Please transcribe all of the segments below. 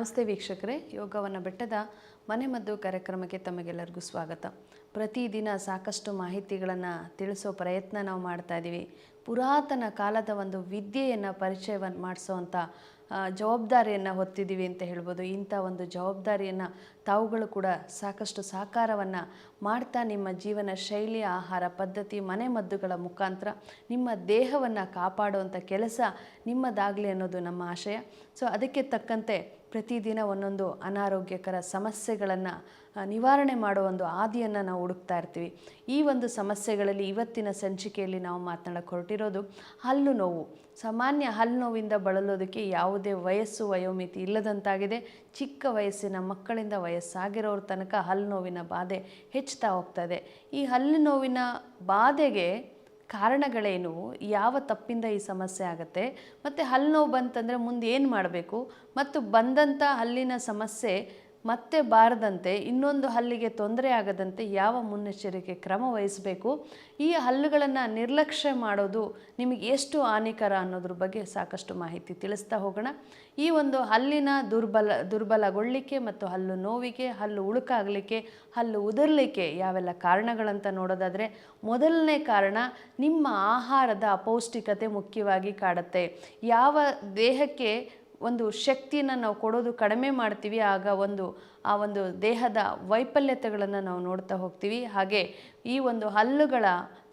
ನಮಸ್ತೆ ವೀಕ್ಷಕರೇ. ಯೋಗವನ್ನು ಬೆಟ್ಟದ ಮನೆಮದ್ದು ಕಾರ್ಯಕ್ರಮಕ್ಕೆ ತಮಗೆಲ್ಲರಿಗೂ ಸ್ವಾಗತ. ಪ್ರತಿದಿನ ಸಾಕಷ್ಟು ಮಾಹಿತಿಗಳನ್ನು ತಿಳಿಸೋ ಪ್ರಯತ್ನ ನಾವು ಮಾಡ್ತಾ ಇದ್ದೀವಿ ಪುರಾತನ ಕಾಲದ ಒಂದು ವಿದ್ಯೆಯನ್ನು ಪರಿಚಯವನ್ನು ಮಾಡಿಸೋವಂಥ ಜವಾಬ್ದಾರಿಯನ್ನು ಹೊತ್ತಿದ್ದೀವಿ ಅಂತ ಹೇಳ್ಬೋದು. ಇಂಥ ಒಂದು ಜವಾಬ್ದಾರಿಯನ್ನು ತಾವುಗಳು ಕೂಡ ಸಾಕಷ್ಟು ಸಹಕಾರವನ್ನು ಮಾಡ್ತಾ ನಿಮ್ಮ ಜೀವನ ಶೈಲಿ ಆಹಾರ ಪದ್ಧತಿ ಮನೆಮದ್ದುಗಳ ಮುಖಾಂತರ ನಿಮ್ಮ ದೇಹವನ್ನು ಕಾಪಾಡುವಂಥ ಕೆಲಸ ನಿಮ್ಮದಾಗಲಿ ಅನ್ನೋದು ನಮ್ಮ ಆಶಯ. ಸೊ, ಅದಕ್ಕೆ ತಕ್ಕಂತೆ ಪ್ರತಿದಿನ ಒಂದೊಂದು ಅನಾರೋಗ್ಯಕರ ಸಮಸ್ಯೆಗಳನ್ನು ನಿವಾರಣೆ ಮಾಡೋ ಒಂದು ಆದಿಯನ್ನು ನಾವು ಹುಡುಕ್ತಾ ಇರ್ತೀವಿ. ಈ ಒಂದು ಸಮಸ್ಯೆಗಳಲ್ಲಿ ಇವತ್ತಿನ ಸಂಚಿಕೆಯಲ್ಲಿ ನಾವು ಮಾತನಾಡಕ್ಕೆ ಹೊರಟಿರೋದು ಹಲ್ಲು ನೋವು. ಸಾಮಾನ್ಯ ಹಲ್ಲು ನೋವಿಂದ ಬಳಲೋದಕ್ಕೆ ಯಾವುದೇ ವಯಸ್ಸು, ವಯೋಮಿತಿ ಇಲ್ಲದಂತಾಗಿದೆ. ಚಿಕ್ಕ ವಯಸ್ಸಿನ ಮಕ್ಕಳಿಂದ ವಯಸ್ಸಾಗಿರೋರ ತನಕ ಹಲ್ಲು ನೋವಿನ ಬಾಧೆ ಹೆಚ್ಚುತ್ತಾ ಹೋಗ್ತದೆ ಈ ಹಲ್ಲು ನೋವಿನ ಬಾಧೆಗೆ ಕಾರಣಗಳೇನು? ಯಾವ ತಪ್ಪಿಂದ ಈ ಸಮಸ್ಯೆ ಆಗುತ್ತೆ? ಮತ್ತು ಹಲ್ಲು ನೋವು ಬಂತಂದರೆ ಮುಂದೆ ಏನು ಮಾಡಬೇಕು? ಮತ್ತು ಬಂದಂಥ ಹಲ್ಲಿನ ಸಮಸ್ಯೆ ಮತ್ತೆ ಬಾರದಂತೆ ಇನ್ನೊಂದು ಹಲ್ಲಿಗೆ ತೊಂದರೆ ಆಗದಂತೆ ಯಾವ ಮುನ್ನೆಚ್ಚರಿಕೆ ಕ್ರಮ ವಹಿಸಬೇಕು? ಈ ಹಲ್ಲುಗಳನ್ನು ನಿರ್ಲಕ್ಷ್ಯ ಮಾಡೋದು ನಿಮಗೆ ಎಷ್ಟು ಹಾನಿಕರ ಅನ್ನೋದ್ರ ಬಗ್ಗೆ ಸಾಕಷ್ಟು ಮಾಹಿತಿ ತಿಳಿಸ್ತಾ ಹೋಗೋಣ. ಈ ಒಂದು ಹಲ್ಲಿನ ದುರ್ಬಲ, ದುರ್ಬಲಗೊಳ್ಳಿಕೆ ಮತ್ತು ಹಲ್ಲು ನೋವಿಗೆ, ಹಲ್ಲು ಉಳುಕಾಗಲಿಕ್ಕೆ, ಹಲ್ಲು ಉದುರಲಿಕ್ಕೆ ಯಾವೆಲ್ಲ ಕಾರಣಗಳಂತ ನೋಡೋದಾದರೆ ಮೊದಲನೇ ಕಾರಣ ನಿಮ್ಮ ಆಹಾರದ ಅಪೌಷ್ಟಿಕತೆ ಮುಖ್ಯವಾಗಿ ಕಾಡುತ್ತೆ. ಯಾವ ದೇಹಕ್ಕೆ ಒಂದು ಶಕ್ತಿಯನ್ನು ನಾವು ಕೊಡೋದು ಕಡಿಮೆ ಮಾಡ್ತೀವಿ, ಆಗ ಒಂದು, ಆ ಒಂದು ದೇಹದ ವೈಫಲ್ಯತೆಗಳನ್ನು ನಾವು ನೋಡ್ತಾ ಹೋಗ್ತೀವಿ. ಹಾಗೆ ಈ ಒಂದು ಹಲ್ಲುಗಳ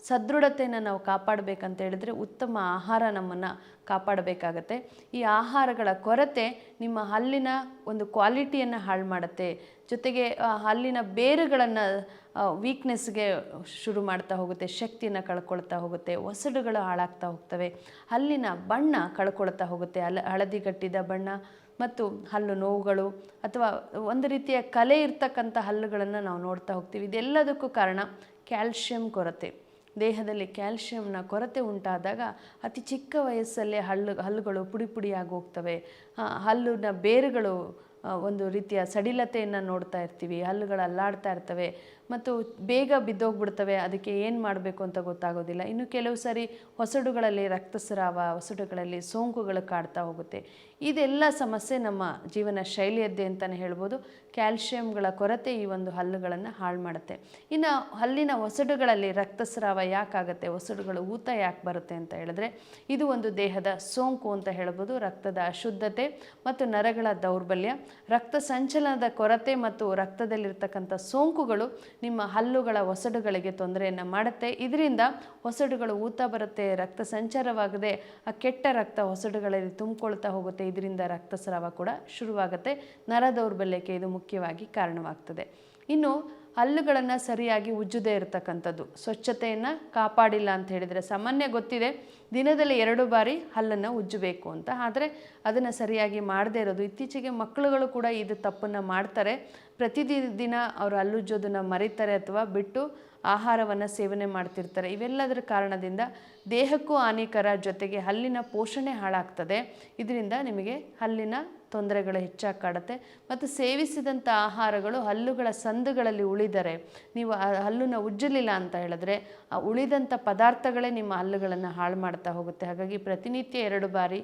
ಸದೃಢತೆಯನ್ನು ನಾವು ಕಾಪಾಡಬೇಕಂತ ಹೇಳಿದ್ರೆ ಉತ್ತಮ ಆಹಾರ ನಮ್ಮನ್ನು ಕಾಪಾಡಬೇಕಾಗತ್ತೆ. ಈ ಆಹಾರಗಳ ಕೊರತೆ ನಿಮ್ಮ ಹಲ್ಲಿನ ಒಂದು ಕ್ವಾಲಿಟಿಯನ್ನು ಹಾಳು ಮಾಡುತ್ತೆ. ಜೊತೆಗೆ ಹಲ್ಲಿನ ಬೇರುಗಳನ್ನು ವೀಕ್ನೆಸ್ಗೆ ಶುರು ಮಾಡ್ತಾ ಹೋಗುತ್ತೆ, ಶಕ್ತಿಯನ್ನು ಕಳ್ಕೊಳ್ತಾ ಹೋಗುತ್ತೆ, ಒಸಡುಗಳು ಹಾಳಾಗ್ತಾ ಹೋಗ್ತವೆ. ಹಲ್ಲಿನ ಬಣ್ಣ ಕಳ್ಕೊಳ್ತಾ ಹೋಗುತ್ತೆ, ಹಲ, ಹಳದಿಗಟ್ಟಿದ ಬಣ್ಣ ಮತ್ತು ಹಲ್ಲು ನೋವುಗಳು ಅಥವಾ ಒಂದು ರೀತಿಯ ಕಲೆ ಇರ್ತಕ್ಕಂಥ ಹಲ್ಲುಗಳನ್ನು ನಾವು ನೋಡ್ತಾ ಹೋಗ್ತೀವಿ. ಇದೆಲ್ಲದಕ್ಕೂ ಕಾರಣ ಕ್ಯಾಲ್ಶಿಯಂ ಕೊರತೆ. ದೇಹದಲ್ಲಿ ಕ್ಯಾಲ್ಶಿಯಂನ ಕೊರತೆ ಉಂಟಾದಾಗ ಅತಿ ಚಿಕ್ಕ ವಯಸ್ಸಲ್ಲೇ ಹಲ್ಲು ಹಲ್ಲುಗಳು ಪುಡಿ ಪುಡಿಯಾಗಿ ಹೋಗ್ತವೆ ಹಲ್ಲಿನ ಬೇರುಗಳು ಒಂದು ರೀತಿಯ ಸಡಿಲತೆಯನ್ನು ನೋಡ್ತಾ ಇರ್ತೀವಿ ಹಲ್ಲುಗಳು ಅಲ್ಲಾಡ್ತಾ ಇರ್ತವೆ. ಮತ್ತು ಬೇಗ ಬಿದ್ದೋಗ್ಬಿಡ್ತವೆ, ಅದಕ್ಕೆ ಏನು ಮಾಡಬೇಕು ಅಂತ ಗೊತ್ತಾಗೋದಿಲ್ಲ. ಇನ್ನು ಕೆಲವು ಸಾರಿ ಹೊಸಡುಗಳಲ್ಲಿ ರಕ್ತಸ್ರಾವ, ಹೊಸಡುಗಳಲ್ಲಿ ಸೋಂಕುಗಳು ಕಾಡ್ತಾ ಹೋಗುತ್ತೆ. ಇದೆಲ್ಲ ಸಮಸ್ಯೆ ನಮ್ಮ ಜೀವನ ಶೈಲಿಯದ್ದೇ ಅಂತಲೇ ಹೇಳ್ಬೋದು. ಕ್ಯಾಲ್ಶಿಯಂಗಳ ಕೊರತೆ ಈ ಒಂದು ಹಲ್ಲುಗಳನ್ನು ಹಾಳು ಮಾಡುತ್ತೆ. ಇನ್ನು ಹಲ್ಲಿನ ಹೊಸಡುಗಳಲ್ಲಿ ರಕ್ತಸ್ರಾವ ಯಾಕಾಗುತ್ತೆ, ಹೊಸಡುಗಳು ಊತ ಯಾಕೆ ಬರುತ್ತೆ ಅಂತ ಹೇಳಿದ್ರೆ, ಇದು ಒಂದು ದೇಹದ ಸೋಂಕು ಅಂತ ಹೇಳ್ಬೋದು. ರಕ್ತದ ಅಶುದ್ಧತೆ ಮತ್ತು ನರಗಳ ದೌರ್ಬಲ್ಯ, ರಕ್ತ ಸಂಚಲನದ ಕೊರತೆ ಮತ್ತು ರಕ್ತದಲ್ಲಿರ್ತಕ್ಕಂಥ ಸೋಂಕುಗಳು ನಿಮ್ಮ ಹಲ್ಲುಗಳ ಒಸಡುಗಳಿಗೆ ತೊಂದರೆಯನ್ನು ಮಾಡುತ್ತೆ. ಇದರಿಂದ ಹೊಸಡುಗಳು ಊತ ಬರುತ್ತೆ, ರಕ್ತ ಸಂಚಾರವಾಗದೆ ಆ ಕೆಟ್ಟ ರಕ್ತ ಹೊಸಡುಗಳಲ್ಲಿ ತುಂಬಿಕೊಳ್ತಾ ಹೋಗುತ್ತೆ. ಇದರಿಂದ ರಕ್ತಸ್ರಾವ ಕೂಡ ಶುರುವಾಗುತ್ತೆ. ನರ ದೌರ್ಬಲ್ಯಕ್ಕೆ ಇದು ಮುಖ್ಯವಾಗಿ ಕಾರಣವಾಗ್ತದೆ. ಇನ್ನು ಹಲ್ಲುಗಳನ್ನು ಸರಿಯಾಗಿ ಉಜ್ಜದೇ ಇರತಕ್ಕಂಥದ್ದು. ಸ್ವಚ್ಛತೆಯನ್ನು ಕಾಪಾಡಿಲ್ಲ ಅಂತ ಹೇಳಿದರೆ ಸಾಮಾನ್ಯ ಗೊತ್ತಿದೆ, ದಿನದಲ್ಲಿ ಎರಡು ಬಾರಿ ಹಲ್ಲನ್ನು ಉಜ್ಜಬೇಕು ಅಂತ. ಆದರೆ ಅದನ್ನು ಸರಿಯಾಗಿ ಮಾಡದೇ ಇರೋದು. ಇತ್ತೀಚೆಗೆ ಮಕ್ಕಳುಗಳು ಕೂಡ ಇದು ತಪ್ಪನ್ನು ಮಾಡ್ತಾರೆ. ಪ್ರತಿದಿನ ಅವರು ಹಲ್ಲುಜ್ಜೋದನ್ನು ಮರೀತಾರೆ ಅಥವಾ ಬಿಟ್ಟು ಆಹಾರವನ್ನು ಸೇವನೆ ಮಾಡ್ತಿರ್ತಾರೆ. ಇವೆಲ್ಲದರ ಕಾರಣದಿಂದ ದೇಹಕ್ಕೂ ಹಾನಿಕರ ಜೊತೆಗೆ ಹಲ್ಲಿನ ಪೋಷಣೆ ಹಾಳಾಗ್ತದೆ. ಇದರಿಂದ ನಿಮಗೆ ಹಲ್ಲಿನ ತೊಂದರೆಗಳು ಹೆಚ್ಚಾಗಿ ಕಾಡುತ್ತೆ ಮತ್ತು ಸೇವಿಸಿದಂಥ ಆಹಾರಗಳು ಹಲ್ಲುಗಳ ಸಂದುಗಳಲ್ಲಿ ಉಳಿದರೆ, ನೀವು ಆ ಹಲ್ಲನ್ನು ಉಜ್ಜಲಿಲ್ಲ ಅಂತ ಹೇಳಿದ್ರೆ, ಆ ಉಳಿದಂಥ ಪದಾರ್ಥಗಳೇ ನಿಮ್ಮ ಹಲ್ಲುಗಳನ್ನು ಹಾಳು ಮಾಡ್ತಾ ಹೋಗುತ್ತೆ. ಹಾಗಾಗಿ ಪ್ರತಿನಿತ್ಯ ಎರಡು ಬಾರಿ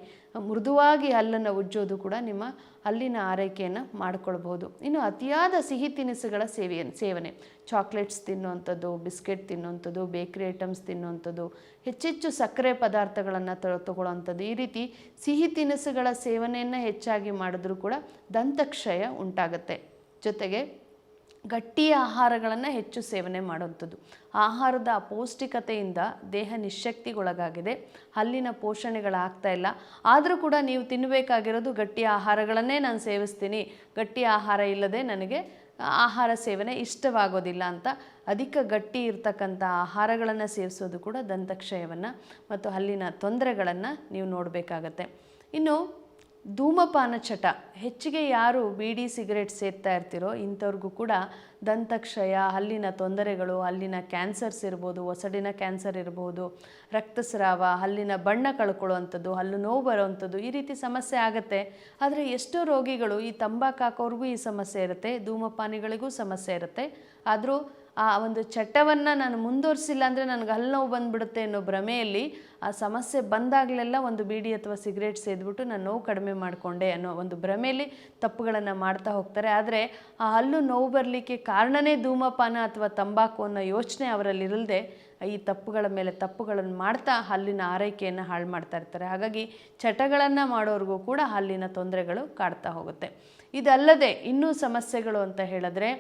ಮೃದುವಾಗಿ ಹಲ್ಲನ್ನು ಉಜ್ಜೋದು ಕೂಡ ನಿಮ್ಮ ಹಲ್ಲಿನ ಆರೈಕೆಯನ್ನು ಮಾಡ್ಕೊಳ್ಬೋದು ಇನ್ನು ಅತಿಯಾದ ಸಿಹಿ ತಿನಿಸುಗಳ ಸೇವೆಯ ಸೇವನೆ. ಚಾಕ್ಲೇಟ್ಸ್ ತಿನ್ನುವಂಥದ್ದು, ಬಿಸ್ಕೆಟ್ ತಿನ್ನುವಂಥದ್ದು, ಬೇಕ್ರಿ ಐಟಮ್ಸ್ ತಿನ್ನುವಂಥದ್ದು, ಹೆಚ್ಚೆಚ್ಚು ಸಕ್ಕರೆ ಪದಾರ್ಥಗಳನ್ನು ತ, ತಗೊಳ್ಳೋವಂಥದ್ದು. ಈ ರೀತಿ ಸಿಹಿ ತಿನಿಸುಗಳ ಸೇವನೆಯನ್ನು ಹೆಚ್ಚಾಗಿ ಮಾಡಿದ್ರೂ ಕೂಡ ದಂತಕ್ಷಯ ಉಂಟಾಗುತ್ತೆ. ಜೊತೆಗೆ ಗಟ್ಟಿ ಆಹಾರಗಳನ್ನು ಹೆಚ್ಚು ಸೇವನೆ ಮಾಡುವಂಥದ್ದು. ಆಹಾರದ ಅಪೌಷ್ಟಿಕತೆಯಿಂದ ದೇಹ ನಿಶಕ್ತಿಗೊಳಗಾಗಿದೆ ಹಲ್ಲಿನ ಪೋಷಣೆಗಳಾಗ್ತಾ ಇಲ್ಲ. ಆದರೂ ಕೂಡ ನೀವು ತಿನ್ನಬೇಕಾಗಿರೋದು ಗಟ್ಟಿ ಆಹಾರಗಳನ್ನೇ ನಾನು ಸೇವಿಸ್ತೀನಿ. ಗಟ್ಟಿ ಆಹಾರ ಇಲ್ಲದೆ ನನಗೆ ಆಹಾರ ಸೇವನೆ ಇಷ್ಟವಾಗೋದಿಲ್ಲ ಅಂತ ಅಧಿಕ ಗಟ್ಟಿ ಇರ್ತಕ್ಕಂಥ ಆಹಾರಗಳನ್ನು ಸೇವಿಸೋದು ಕೂಡ ದಂತಕ್ಷಯವನ್ನು ಮತ್ತು ಹಲ್ಲಿನ ತೊಂದರೆಗಳನ್ನು ನೀವು ನೋಡಬೇಕಾಗತ್ತೆ. ಇನ್ನು ಧೂಮಪಾನ ಚಟ ಹೆಚ್ಚಿಗೆ ಯಾರು ಬೀಡಿ ಸಿಗರೇಟ್ ಸೇರ್ತಾ ಇರ್ತಿರೋ ಇಂಥವ್ರಿಗೂ ಕೂಡ ದಂತಕ್ಷಯ, ಹಲ್ಲಿನ ತೊಂದರೆಗಳು, ಹಲ್ಲಿನ ಕ್ಯಾನ್ಸರ್ಸ್ ಇರ್ಬೋದು ಒಸಡಿನ ಕ್ಯಾನ್ಸರ್ ಇರ್ಬೋದು, ರಕ್ತಸ್ರಾವ, ಹಲ್ಲಿನ ಬಣ್ಣ ಕಳ್ಕೊಳ್ಳುವಂಥದ್ದು, ಹಲ್ಲು ನೋವು ಬರುವಂಥದ್ದು ಈ ರೀತಿ ಸಮಸ್ಯೆ ಆಗುತ್ತೆ. ಆದರೆ ಎಷ್ಟೋ ರೋಗಿಗಳು ಈ ತಂಬಾಕು ಹಾಕೋರ್ಗೂ ಈ ಸಮಸ್ಯೆ ಇರುತ್ತೆ, ಧೂಮಪಾನಿಗಳಿಗೂ ಸಮಸ್ಯೆ ಇರುತ್ತೆ. ಆದರೂ ಆ ಒಂದು ಚಟವನ್ನು ನಾನು ಮುಂದುವರಿಸಿಲ್ಲ ಅಂದರೆ ನನಗೆ ಹಲ್ಲು ನೋವು ಬಂದ್ಬಿಡುತ್ತೆ ಅನ್ನೋ ಭ್ರಮೆಯಲ್ಲಿ ಆ ಸಮಸ್ಯೆ ಬಂದಾಗಲೆಲ್ಲ ಒಂದು ಬೀಡಿ ಅಥವಾ ಸಿಗರೇಟ್ ಸೇದ್ಬಿಟ್ಟು ನಾನು ನೋವು ಕಡಿಮೆ ಮಾಡಿಕೊಂಡೆ ಅನ್ನೋ ಒಂದು ಭ್ರಮೆಯಲ್ಲಿ ತಪ್ಪುಗಳನ್ನು ಮಾಡ್ತಾ ಹೋಗ್ತಾರೆ. ಆದರೆ ಆ ಹಲ್ಲು ನೋವು ಬರಲಿಕ್ಕೆ ಕಾರಣನೇ ಧೂಮಪಾನ ಅಥವಾ ತಂಬಾಕು ಅನ್ನೋ ಯೋಚನೆ ಅವರಲ್ಲಿ ಇರಲ್ದೆ ಈ ತಪ್ಪುಗಳ ಮೇಲೆ ತಪ್ಪುಗಳನ್ನು ಮಾಡ್ತಾ ಹಲ್ಲಿನ ಆರೈಕೆಯನ್ನು ಹಾಳು ಮಾಡ್ತಾ ಇರ್ತಾರೆ. ಹಾಗಾಗಿ ಚಟಗಳನ್ನು ಮಾಡೋರಿಗೂ ಕೂಡ ಹಲ್ಲಿನ ತೊಂದರೆಗಳು ಕಾಡ್ತಾ ಹೋಗುತ್ತೆ. ಇದಲ್ಲದೆ ಇನ್ನೂ ಸಮಸ್ಯೆಗಳು ಅಂತ ಹೇಳಿದ್ರೆ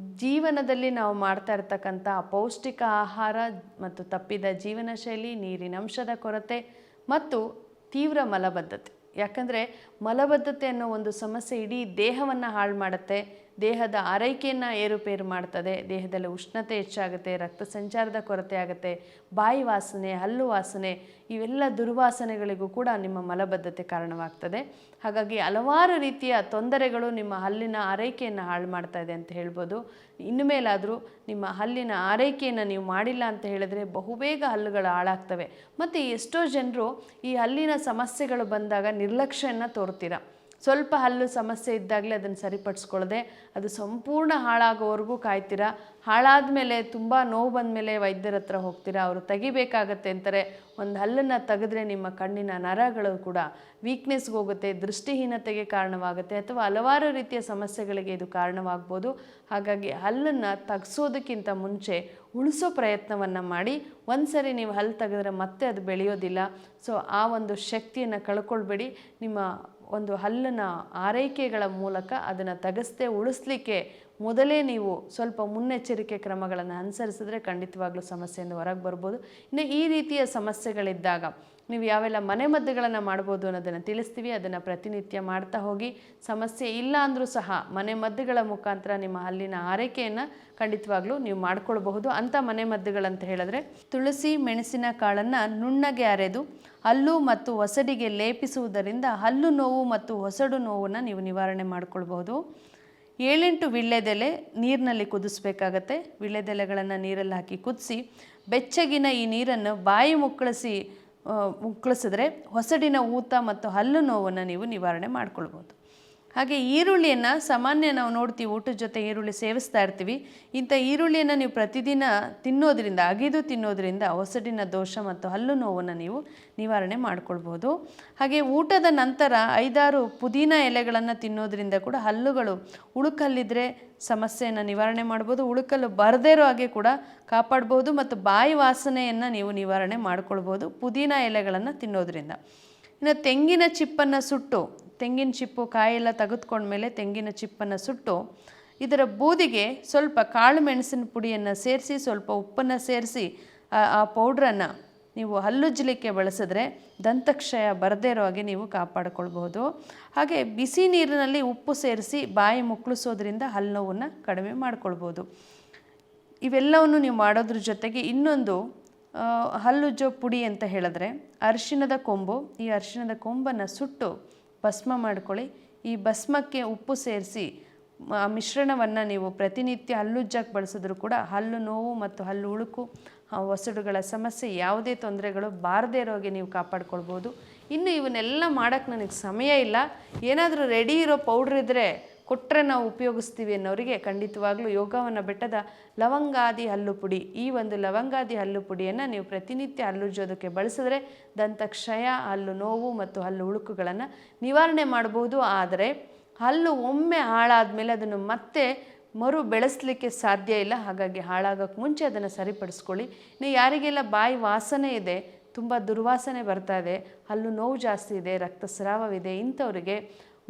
ಜೀವನದಲ್ಲಿ ನಾವು ಮಾಡ್ತಾ ಇರ್ತಕ್ಕಂಥ ಅಪೌಷ್ಟಿಕ ಆಹಾರ ಮತ್ತು ತಪ್ಪಿದ ಜೀವನ ಶೈಲಿ ನೀರಿನಂಶದ ಕೊರತೆ ಮತ್ತು ತೀವ್ರ ಮಲಬದ್ಧತೆ. ಯಾಕಂದರೆ ಮಲಬದ್ಧತೆ ಅನ್ನೋ ಒಂದು ಸಮಸ್ಯೆ ಇಡೀ ದೇಹವನ್ನು ಹಾಳು ಮಾಡುತ್ತೆ. ದೇಹದ ಆರೈಕೆಯನ್ನು ಏರುಪೇರು ಮಾಡ್ತದೆ. ದೇಹದಲ್ಲಿ ಉಷ್ಣತೆ ಹೆಚ್ಚಾಗುತ್ತೆ, ರಕ್ತ ಸಂಚಾರದ ಕೊರತೆ ಆಗುತ್ತೆ, ಬಾಯಿ ವಾಸನೆ, ಹಲ್ಲು ವಾಸನೆ, ಇವೆಲ್ಲ ದುರ್ವಾಸನೆಗಳಿಗೂ ಕೂಡ ನಿಮ್ಮ ಮಲಬದ್ಧತೆ ಕಾರಣವಾಗ್ತದೆ. ಹಾಗಾಗಿ ಹಲವಾರು ರೀತಿಯ ತೊಂದರೆಗಳು ನಿಮ್ಮ ಹಲ್ಲಿನ ಆರೈಕೆಯನ್ನು ಹಾಳು ಮಾಡ್ತಾ ಇದೆ ಅಂತ ಹೇಳ್ಬೋದು. ಇನ್ನು ಮೇಲಾದರೂ ನಿಮ್ಮ ಹಲ್ಲಿನ ಆರೈಕೆಯನ್ನು ನೀವು ಮಾಡಿಲ್ಲ ಅಂತ ಹೇಳಿದ್ರೆ ಬಹುಬೇಗ ಹಲ್ಲುಗಳು ಹಾಳಾಗ್ತವೆ. ಮತ್ತು ಎಷ್ಟೋ ಜನರು ಈ ಹಲ್ಲಿನ ಸಮಸ್ಯೆಗಳು ಬಂದಾಗ ನಿರ್ಲಕ್ಷ್ಯನ ತೋರ್ತೀರ. ಸ್ವಲ್ಪ ಹಲ್ಲು ಸಮಸ್ಯೆ ಇದ್ದಾಗಲೇ ಅದನ್ನು ಸರಿಪಡಿಸ್ಕೊಳ್ಳದೆ ಅದು ಸಂಪೂರ್ಣ ಹಾಳಾಗೋವರೆಗೂ ಕಾಯ್ತೀರಾ? ಹಾಳಾದ ಮೇಲೆ ತುಂಬ ನೋವು ಬಂದ ಮೇಲೆ ವೈದ್ಯರ ಹತ್ರ ಹೋಗ್ತೀರಾ? ಅವರು ತೆಗಿಬೇಕಾಗತ್ತೆ ಅಂತಾರೆ. ಒಂದು ಹಲ್ಲನ್ನು ತೆಗೆದ್ರೆ ನಿಮ್ಮ ಕಣ್ಣಿನ ನರಗಳು ಕೂಡ ವೀಕ್ನೆಸ್ಗೆ ಹೋಗುತ್ತೆ, ದೃಷ್ಟಿಹೀನತೆಗೆ ಕಾರಣವಾಗುತ್ತೆ ಅಥವಾ ಹಲವಾರು ರೀತಿಯ ಸಮಸ್ಯೆಗಳಿಗೆ ಇದು ಕಾರಣವಾಗ್ಬೋದು. ಹಾಗಾಗಿ ಹಲ್ಲನ್ನು ತೆಗ್ಸೋದಕ್ಕಿಂತ ಮುಂಚೆ ಉಳಿಸೋ ಪ್ರಯತ್ನವನ್ನು ಮಾಡಿ. ಒಂದು ಸರಿ ನೀವು ಹಲ್ಲು ತೆಗೆದ್ರೆ ಮತ್ತೆ ಅದು ಬೆಳೆಯೋದಿಲ್ಲ. ಸೊ ಆ ಒಂದು ಶಕ್ತಿಯನ್ನು ಕಳ್ಕೊಳ್ಬೇಡಿ. ನಿಮ್ಮ ಒಂದು ಹಲ್ಲನ ಆರೈಕೆಗಳ ಮೂಲಕ ಅದನ್ನು ತಗಸ್ತೆ, ಉಳಿಸ್ಲಿಕ್ಕೆ ಮೊದಲೇ ನೀವು ಸ್ವಲ್ಪ ಮುನ್ನೆಚ್ಚರಿಕೆ ಕ್ರಮಗಳನ್ನು ಅನುಸರಿಸಿದ್ರೆ ಖಂಡಿತವಾಗ್ಲೂ ಸಮಸ್ಯೆಯಿಂದ ಹೊರಗೆ ಬರ್ಬೋದು. ಇನ್ನು ಈ ರೀತಿಯ ಸಮಸ್ಯೆಗಳಿದ್ದಾಗ ನೀವು ಯಾವೆಲ್ಲ ಮನೆಮದ್ದುಗಳನ್ನು ಮಾಡ್ಬೋದು ಅನ್ನೋದನ್ನು ತಿಳಿಸ್ತೀವಿ, ಅದನ್ನು ಪ್ರತಿನಿತ್ಯ ಮಾಡ್ತಾ ಹೋಗಿ. ಸಮಸ್ಯೆ ಇಲ್ಲ ಅಂದರೂ ಸಹ ಮನೆಮದ್ದುಗಳ ಮುಖಾಂತರ ನಿಮ್ಮ ಹಲ್ಲಿನ ಆರೈಕೆಯನ್ನು ಖಂಡಿತವಾಗ್ಲೂ ನೀವು ಮಾಡ್ಕೊಳ್ಬಹುದು. ಅಂಥ ಮನೆಮದ್ದುಗಳಂತ ಹೇಳಿದ್ರೆ, ತುಳಸಿ ಮೆಣಸಿನ ಕಾಳನ್ನು ನುಣ್ಣಗೆ ಅರೆದು ಹಲ್ಲು ಮತ್ತು ಹೊಸಡಿಗೆ ಲೇಪಿಸುವುದರಿಂದ ಹಲ್ಲು ನೋವು ಮತ್ತು ಹೊಸಡು ನೋವನ್ನು ನೀವು ನಿವಾರಣೆ ಮಾಡ್ಕೊಳ್ಬಹುದು. ಏಳೆಂಟು ವಿಳ್ಳೆದೆಲೆ ನೀರಿನಲ್ಲಿ ಕುದಿಸ್ಬೇಕಾಗತ್ತೆ. ವಿಳ್ಳೆದೆಲೆಗಳನ್ನು ನೀರಲ್ಲಿ ಹಾಕಿ ಕುದಿಸಿ ಬೆಚ್ಚಗಿನ ಈ ನೀರನ್ನು ಬಾಯಿ ಮುಕ್ಕಳಿಸಿ ಆ, ಮುಕ್ಕಳಿಸಿದ್ರೆ ಹೊಸಡಿನ ಊತ ಮತ್ತು ಹಲ್ಲು ನೋವನ್ನು ನೀವು ನಿವಾರಣೆ ಮಾಡ್ಕೊಳ್ಬೋದು. ಹಾಗೆ ಈರುಳ್ಳಿಯನ್ನು ಸಾಮಾನ್ಯ ನಾವು ನೋಡ್ತೀವಿ, ಊಟದ ಜೊತೆ ಈರುಳ್ಳಿ ಸೇವಿಸ್ತಾ ಇರ್ತೀವಿ. ಇಂಥ ಈರುಳ್ಳಿಯನ್ನು ನೀವು ಪ್ರತಿದಿನ ತಿನ್ನೋದ್ರಿಂದ, ಅಗಿದು ತಿನ್ನೋದ್ರಿಂದ ಒಸಡಿನ ದೋಷ ಮತ್ತು ಹಲ್ಲು ನೋವನ್ನು ನೀವು ನಿವಾರಣೆ ಮಾಡಿಕೊಳ್ಬೋದು ಹಾಗೆ ಊಟದ ನಂತರ ಐದಾರು ಪುದೀನ ಎಲೆಗಳನ್ನು ತಿನ್ನೋದ್ರಿಂದ ಕೂಡ ಹಲ್ಲುಗಳು ಉಳುಕಲ್ಲಿದ್ದರೆ ಸಮಸ್ಯೆಯನ್ನು ನಿವಾರಣೆ ಮಾಡ್ಬೋದು. ಉಳುಕಲು ಬರದೇ ಇರೋ ಹಾಗೆ ಕೂಡ ಕಾಪಾಡ್ಬೋದು ಮತ್ತು ಬಾಯಿ ವಾಸನೆಯನ್ನು ನೀವು ನಿವಾರಣೆ ಮಾಡ್ಕೊಳ್ಬೋದು ಪುದೀನ ಎಲೆಗಳನ್ನು ತಿನ್ನೋದ್ರಿಂದ. ಇನ್ನು ತೆಂಗಿನ ಚಿಪ್ಪನ್ನು ಸುಟ್ಟು ತೆಂಗಿನ ಚಿಪ್ಪು ಕಾಯೆಲ್ಲ ತೆಗೆದುಕೊಂಡ್ಮೇಲೆ ತೆಂಗಿನ ಚಿಪ್ಪನ್ನು ಸುಟ್ಟು ಇದರ ಬೂದಿಗೆ ಸ್ವಲ್ಪ ಕಾಳು ಮೆಣಸಿನ ಪುಡಿಯನ್ನು ಸೇರಿಸಿ, ಸ್ವಲ್ಪ ಉಪ್ಪನ್ನು ಸೇರಿಸಿ, ಆ- ಪೌಡ್ರನ್ನು ನೀವು ಹಲ್ಲುಜ್ಜಲಿಕ್ಕೆ ಬಳಸಿದ್ರೆ ದಂತಕ್ಷಯ ಬರದೇ ಇರೋ ಹಾಗೆ ನೀವು ಕಾಪಾಡಿಕೊಳ್ಬಹುದು. ಹಾಗೆ ಬಿಸಿ ನೀರಿನಲ್ಲಿ ಉಪ್ಪು ಸೇರಿಸಿ ಬಾಯಿ ಮುಕ್ಕಳಿಸೋದ್ರಿಂದ ಹಲ್ಲು ನೋವನ್ನು ಕಡಿಮೆ ಮಾಡ್ಕೊಳ್ಬೋದು ಇವೆಲ್ಲವನ್ನು ನೀವು ಮಾಡೋದ್ರ ಜೊತೆಗೆ ಇನ್ನೊಂದು ಹಲ್ಲುಜ್ಜೋ ಪುಡಿ ಅಂತ ಹೇಳಿದ್ರೆ ಅರಿಶಿಣದ ಕೊಂಬು. ಈ ಅರಿಶಿಣದ ಕೊಂಬನ್ನು ಸುಟ್ಟು ಭಸ್ಮ ಮಾಡ್ಕೊಳ್ಳಿ. ಈ ಭಸ್ಮಕ್ಕೆ ಉಪ್ಪು ಸೇರಿಸಿ, ಆ ಮಿಶ್ರಣವನ್ನು ನೀವು ಪ್ರತಿನಿತ್ಯ ಹಲ್ಲುಜ್ಜಕ್ಕೆ ಬಳಸಿದ್ರು ಕೂಡ ಹಲ್ಲು ನೋವು ಮತ್ತು ಹಲ್ಲು ಉಳುಕು ಒಸಡುಗಳ ಸಮಸ್ಯೆ ಯಾವುದೇ ತೊಂದರೆಗಳು ಬಾರದೇ ಇರೋಗೆ ನೀವು ಕಾಪಾಡ್ಕೊಳ್ಬೋದು. ಇನ್ನು ಇವನ್ನೆಲ್ಲ ಮಾಡೋಕ್ಕೆ ನನಗೆ ಸಮಯ ಇಲ್ಲ. ಏನಾದರೂ ರೆಡಿ ಇರೋ ಪೌಡ್ರ್ ಇದ್ದರೆ ಕೊಟ್ಟರೆ ನಾವು ಉಪಯೋಗಿಸ್ತೀವಿ ಅನ್ನೋರಿಗೆ ಖಂಡಿತವಾಗ್ಲೂ ಯೋಗವನ್ನು ಬೆಟ್ಟದ ಲವಂಗಾದಿ ಹಲ್ಲು ಪುಡಿ, ಈ ಒಂದು ಲವಂಗಾದಿ ಹಲ್ಲು ಪುಡಿಯನ್ನು ನೀವು ಪ್ರತಿನಿತ್ಯ ಹಲ್ಲುಜ್ಜೋದಕ್ಕೆ ಬಳಸಿದ್ರೆ ದಂತಕ್ಷಯ ಹಲ್ಲು ನೋವು ಮತ್ತು ಹಲ್ಲು ಉಳುಕುಗಳನ್ನು ನಿವಾರಣೆ ಮಾಡಬಹುದು. ಆದರೆ ಹಲ್ಲು ಒಮ್ಮೆ ಹಾಳಾದ ಮೇಲೆ ಅದನ್ನು ಮತ್ತೆ ಮರು ಬೆಳೆಸಲಿಕ್ಕೆ ಸಾಧ್ಯ ಇಲ್ಲ. ಹಾಗಾಗಿ ಹಾಳಾಗೋಕ್ಕೆ ಮುಂಚೆ ಅದನ್ನು ಸರಿಪಡಿಸ್ಕೊಳ್ಳಿ. ಇನ್ನು ಯಾರಿಗೆಲ್ಲ ಬಾಯಿ ವಾಸನೆ ಇದೆ, ತುಂಬ ದುರ್ವಾಸನೆ ಬರ್ತಾ ಇದೆ, ಹಲ್ಲು ನೋವು ಜಾಸ್ತಿ ಇದೆ, ರಕ್ತಸ್ರಾವವಿದೆ ಇಂಥವರಿಗೆ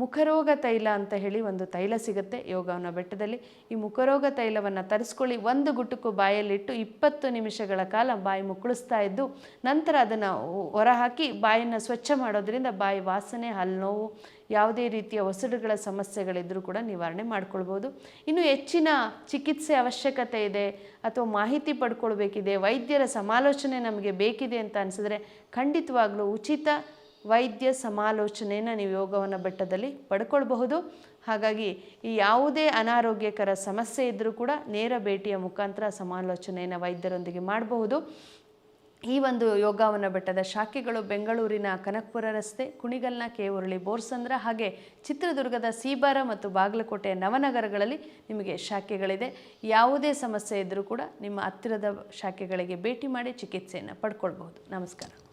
ಮುಖರೋಗ ತೈಲ ಅಂತ ಹೇಳಿ ಒಂದು ತೈಲ ಸಿಗುತ್ತೆ ಯೋಗವನ ಬೆಟ್ಟದಲ್ಲಿ. ಈ ಮುಖರೋಗ ತೈಲವನ್ನು ತರಿಸ್ಕೊಳ್ಳಿ. ಒಂದು ಗುಟುಕು ಬಾಯಲ್ಲಿಟ್ಟು ಇಪ್ಪತ್ತು ನಿಮಿಷಗಳ ಕಾಲ ಬಾಯಿ ಮುಕ್ಕಳಿಸ್ತಾ ಇದ್ದು, ನಂತರ ಅದನ್ನು ಹೊರಹಾಕಿ ಬಾಯನ್ನು ಸ್ವಚ್ಛ ಮಾಡೋದ್ರಿಂದ ಬಾಯಿ ವಾಸನೆ ಹಲ್ಲು ನೋವು ಯಾವುದೇ ರೀತಿಯ ಒಸಡುಗಳ ಸಮಸ್ಯೆಗಳಿದ್ದರೂ ಕೂಡ ನಿವಾರಣೆ ಮಾಡ್ಕೊಳ್ಬೋದು. ಇನ್ನು ಹೆಚ್ಚಿನ ಚಿಕಿತ್ಸೆ ಅವಶ್ಯಕತೆ ಇದೆ ಅಥವಾ ಮಾಹಿತಿ ಪಡ್ಕೊಳ್ಬೇಕಿದೆ, ವೈದ್ಯರ ಸಮಾಲೋಚನೆ ನಮಗೆ ಬೇಕಿದೆ ಅಂತ ಅನಿಸಿದ್ರೆ ಖಂಡಿತವಾಗಲೂ ಉಚಿತ ವೈದ್ಯ ಸಮಾಲೋಚನೆಯನ್ನು ನೀವು ಯೋಗವನ ಬೆಟ್ಟದಲ್ಲಿ ಪಡ್ಕೊಳ್ಬಹುದು. ಹಾಗಾಗಿ ಈ ಯಾವುದೇ ಅನಾರೋಗ್ಯಕರ ಸಮಸ್ಯೆ ಇದ್ದರೂ ಕೂಡ ನೇರ ಭೇಟಿಯ ಮುಖಾಂತರ ಸಮಾಲೋಚನೆಯನ್ನು ವೈದ್ಯರೊಂದಿಗೆ ಮಾಡಬಹುದು. ಈ ಒಂದು ಯೋಗವನ ಬೆಟ್ಟದ ಶಾಖೆಗಳು ಬೆಂಗಳೂರಿನ ಕನಕಪುರ ರಸ್ತೆ, ಕುಣಿಗಲ್ನ ಕೇವರಳಿ ಬೋರ್ಸಂದ್ರ ಹಾಗೆ ಚಿತ್ರದುರ್ಗದ ಸೀಬಾರ ಮತ್ತು ಬಾಗಲಕೋಟೆಯ ನವನಗರಗಳಲ್ಲಿ ನಿಮಗೆ ಶಾಖೆಗಳಿದೆ. ಯಾವುದೇ ಸಮಸ್ಯೆ ಇದ್ದರೂ ಕೂಡ ನಿಮ್ಮ ಹತ್ತಿರದ ಶಾಖೆಗಳಿಗೆ ಭೇಟಿ ಮಾಡಿ ಚಿಕಿತ್ಸೆಯನ್ನು ಪಡ್ಕೊಳ್ಬಹುದು. ನಮಸ್ಕಾರ.